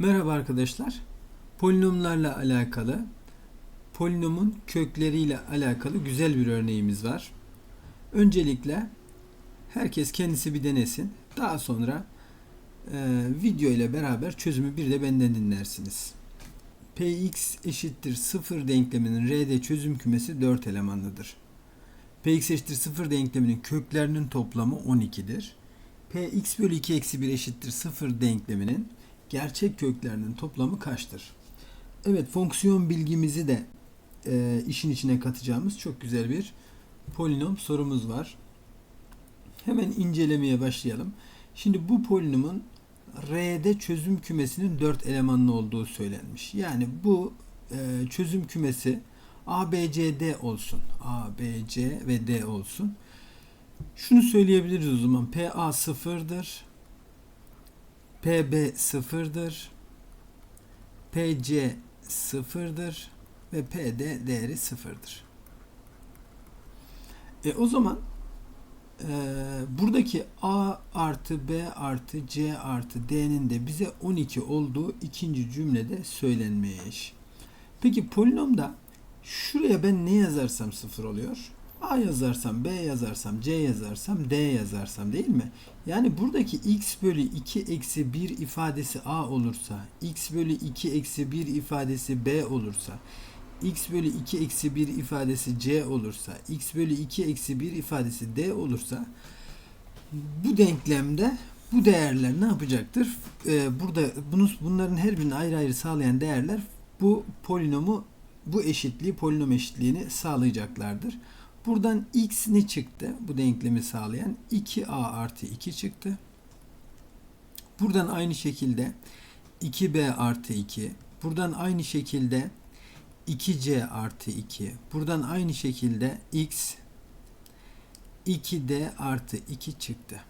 Merhaba arkadaşlar. Polinomlarla alakalı, polinomun kökleriyle alakalı güzel bir örneğimiz var. Öncelikle herkes kendisi bir denesin. Daha sonra e, video ile beraber çözümü bir de benden dinlersiniz. Px eşittir 0 denkleminin R'de çözüm kümesi 4 elemanlıdır. Px eşittir 0 denkleminin köklerinin toplamı 12'dir. Px bölü 2 eksi 1 eşittir 0 denkleminin gerçek köklerinin toplamı kaçtır? Evet fonksiyon bilgimizi de e, işin içine katacağımız çok güzel bir polinom sorumuz var. Hemen incelemeye başlayalım. Şimdi bu polinomun R'de çözüm kümesinin 4 elemanlı olduğu söylenmiş. Yani bu e, çözüm kümesi A, B, C, D olsun. A, B, C ve D olsun. Şunu söyleyebiliriz o zaman. PA sıfırdır. PB sıfırdır. PC sıfırdır. Ve PD değeri sıfırdır. E o zaman e, buradaki A artı B artı C artı D'nin de bize 12 olduğu ikinci cümlede söylenmiş. Peki polinomda şuraya ben ne yazarsam sıfır oluyor? A yazarsam, B yazarsam, C yazarsam, D yazarsam değil mi? Yani buradaki x bölü 2 eksi 1 ifadesi A olursa, x bölü 2 eksi 1 ifadesi B olursa, x bölü 2 eksi 1 ifadesi C olursa, x bölü 2 eksi 1 ifadesi D olursa, bu denklemde bu değerler ne yapacaktır? Ee, burada bunu, bunların her birini ayrı ayrı sağlayan değerler bu polinomu, bu eşitliği, polinom eşitliğini sağlayacaklardır. Buradan x ne çıktı? Bu denklemi sağlayan 2a artı 2 çıktı. Buradan aynı şekilde 2b artı 2. Buradan aynı şekilde 2c artı 2. Buradan aynı şekilde x 2d artı 2 çıktı.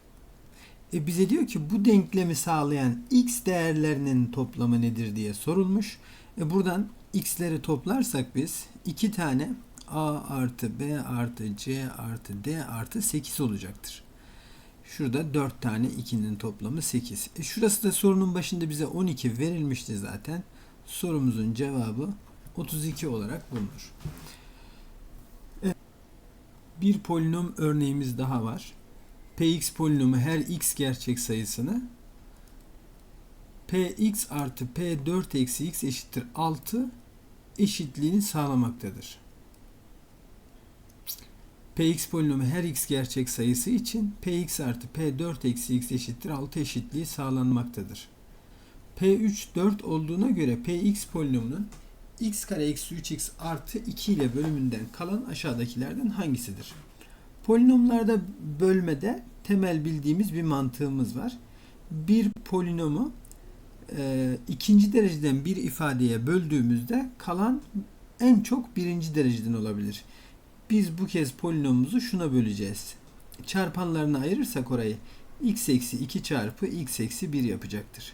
E bize diyor ki bu denklemi sağlayan x değerlerinin toplamı nedir diye sorulmuş. E buradan x'leri toplarsak biz iki tane A artı B artı C artı D artı 8 olacaktır. Şurada 4 tane 2'nin toplamı 8. E şurası da sorunun başında bize 12 verilmişti zaten. Sorumuzun cevabı 32 olarak bulunur. Evet. Bir polinom örneğimiz daha var. Px polinomu her x gerçek sayısını Px artı P4 eksi x eşittir 6 eşitliğini sağlamaktadır. Px polinomu her x gerçek sayısı için Px artı P4 eksi x eşittir 6 eşitliği sağlanmaktadır. P3 4 olduğuna göre Px polinomunun x kare eksi 3x artı 2 ile bölümünden kalan aşağıdakilerden hangisidir? Polinomlarda bölmede temel bildiğimiz bir mantığımız var. Bir polinomu e, ikinci dereceden bir ifadeye böldüğümüzde kalan en çok birinci dereceden olabilir. Biz bu kez polinomumuzu şuna böleceğiz. Çarpanlarını ayırırsak orayı x eksi 2 çarpı x eksi 1 yapacaktır.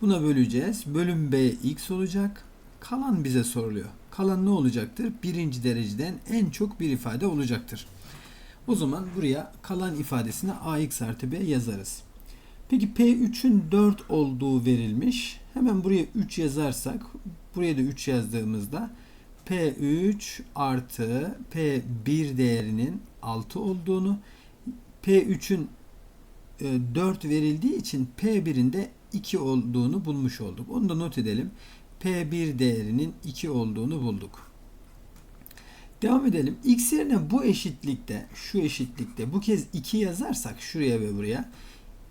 Buna böleceğiz. Bölüm b x olacak. Kalan bize soruluyor. Kalan ne olacaktır? Birinci dereceden en çok bir ifade olacaktır. O zaman buraya kalan ifadesine ax artı b yazarız. Peki P3'ün 4 olduğu verilmiş. Hemen buraya 3 yazarsak, buraya da 3 yazdığımızda P3 artı P1 değerinin 6 olduğunu, P3'ün 4 verildiği için P1'in de 2 olduğunu bulmuş olduk. Onu da not edelim. P1 değerinin 2 olduğunu bulduk. Devam edelim. X yerine bu eşitlikte, şu eşitlikte bu kez 2 yazarsak şuraya ve buraya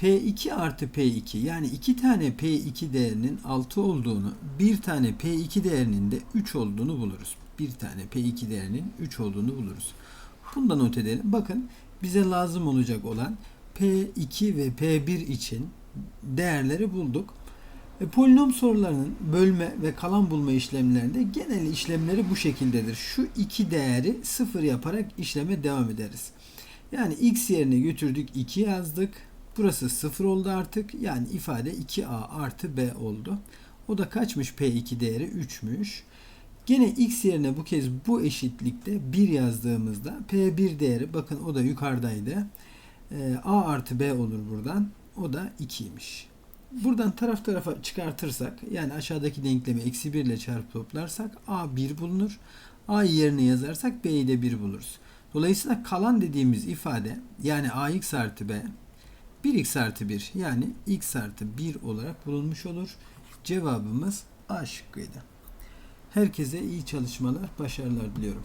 P2 artı P2 yani iki tane P2 değerinin 6 olduğunu, bir tane P2 değerinin de 3 olduğunu buluruz. Bir tane P2 değerinin 3 olduğunu buluruz. Bunu da not edelim. Bakın bize lazım olacak olan P2 ve P1 için değerleri bulduk. E, polinom sorularının bölme ve kalan bulma işlemlerinde genel işlemleri bu şekildedir. Şu iki değeri sıfır yaparak işleme devam ederiz. Yani x yerine götürdük 2 yazdık. Burası 0 oldu artık. Yani ifade 2a artı b oldu. O da kaçmış p2 değeri 3'müş. Gene x yerine bu kez bu eşitlikte 1 yazdığımızda p1 değeri bakın o da yukarıdaydı. E, a artı b olur buradan. O da 2'ymiş. Buradan taraf tarafa çıkartırsak yani aşağıdaki denklemi eksi 1 ile çarpıp toplarsak a 1 bulunur. a yerine yazarsak b'yi de 1 buluruz. Dolayısıyla kalan dediğimiz ifade yani ax artı b 1x artı 1 yani x artı 1 olarak bulunmuş olur. Cevabımız A şıkkıydı. Herkese iyi çalışmalar, başarılar diliyorum.